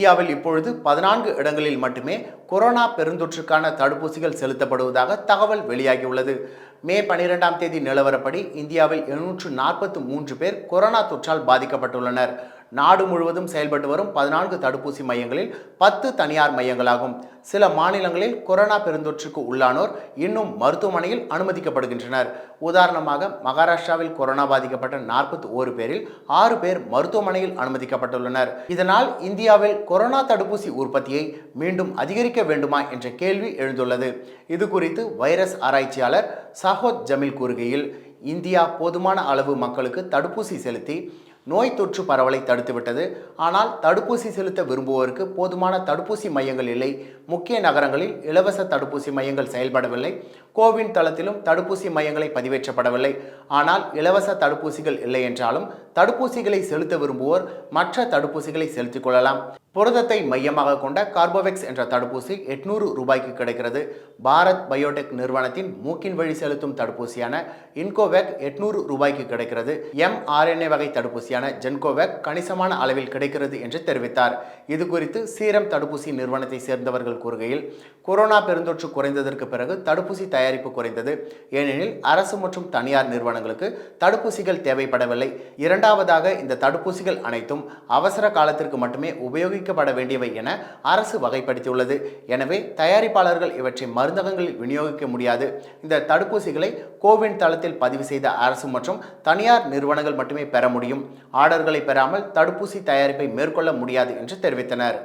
இந்தியாவில் இப்பொழுது பதினான்கு இடங்களில் மட்டுமே கொரோனா பெருந்தொற்றுக்கான தடுப்பூசிகள் செலுத்தப்படுவதாக தகவல் வெளியாகியுள்ளது. மே பனிரெண்டாம் தேதி நிலவரப்படி இந்தியாவில் எழுநூற்று நாற்பத்து மூன்று பேர் கொரோனா தொற்றால் பாதிக்கப்பட்டுள்ளனர். நாடு முழுவதும் செயல்பட்டு வரும் பதினான்கு தடுப்பூசி மையங்களில் பத்து தனியார் மையங்களாகும். சில மாநிலங்களில் கொரோனா பெருந்தொற்றுக்கு உள்ளானோர் இன்னும் மருத்துவமனையில் அனுமதிக்கப்படுகின்றனர். உதாரணமாக மகாராஷ்டிராவில் கொரோனா பாதிக்கப்பட்ட நாற்பத்தி ஓரு பேரில் ஆறு பேர் மருத்துவமனையில் அனுமதிக்கப்பட்டுள்ளனர். இதனால் இந்தியாவில் கொரோனா தடுப்பூசி உற்பத்தியை மீண்டும் அதிகரிக்க வேண்டுமா என்ற கேள்வி எழுந்துள்ளது. இது குறித்து வைரஸ் ஆராய்ச்சியாளர் சஹோத் ஜமீல் கூறுகையில் இந்தியா போதுமான அளவு மக்களுக்கு தடுப்பூசி செலுத்தி நோய் தொற்று பரவலை தடுத்துவிட்டது ஆனால் தடுப்பூசி செலுத்த விரும்புவோருக்கு போதுமான தடுப்பூசி மையங்கள் இல்லை. முக்கிய நகரங்களில் இலவச தடுப்பூசி மையங்கள் செயல்படவில்லை. கோவின் தளத்திலும் தடுப்பூசி மையங்களை பதிவேற்றப்படவில்லை. ஆனால் இலவச தடுப்பூசிகள் இல்லை என்றாலும் தடுப்பூசிகளை செலுத்த விரும்புவோர் மற்ற தடுப்பூசிகளை செலுத்திக் கொள்ளலாம். புரதத்தை மையமாக கொண்ட கார்போவெக்ஸ் என்ற தடுப்பூசி எட்நூறு ரூபாய்க்கு கிடைக்கிறது. பாரத் பயோடெக் நிறுவனத்தின் மூக்கின் வழி செலுத்தும் தடுப்பூசியான இன்கோவேக் எட்நூறு ரூபாய்க்கு கிடைக்கிறது. எம்ஆர்என்ஏ வகை தடுப்பூசியான ஜென்கோவேக் கணிசமான அளவில் கிடைக்கிறது என்று தெரிவித்தார். இது குறித்து சீரம் தடுப்பூசி நிறுவனத்தை சேர்ந்தவர்கள் கூறுகையில் கொரோனா பெருந்தொற்று குறைந்ததற்கு பிறகு தடுப்பூசி தயாரிப்பு குறைந்தது. ஏனெனில் அரசு மற்றும் தனியார் நிறுவனங்களுக்கு தடுப்பூசிகள் தேவைப்படவில்லை. இரண்டு இரண்டாவதாக இந்த தடுப்பூசிகள் அனைத்தும் அவசர காலத்திற்கு மட்டுமே உபயோகிக்கப்பட வேண்டியவை என அரசு வகைப்படுத்தியுள்ளது. எனவே தயாரிப்பாளர்கள் இவற்றை மருந்தகங்களில் விநியோகிக்க முடியாது. இந்த தடுப்பூசிகளை கோவின் தளத்தில் பதிவு செய்த அரசு மற்றும் தனியார் நிறுவனங்கள் மட்டுமே பெற முடியும். ஆர்டர்களை பெறாமல் தடுப்பூசி தயாரிப்பை மேற்கொள்ள முடியாது என்று தெரிவித்தனர்.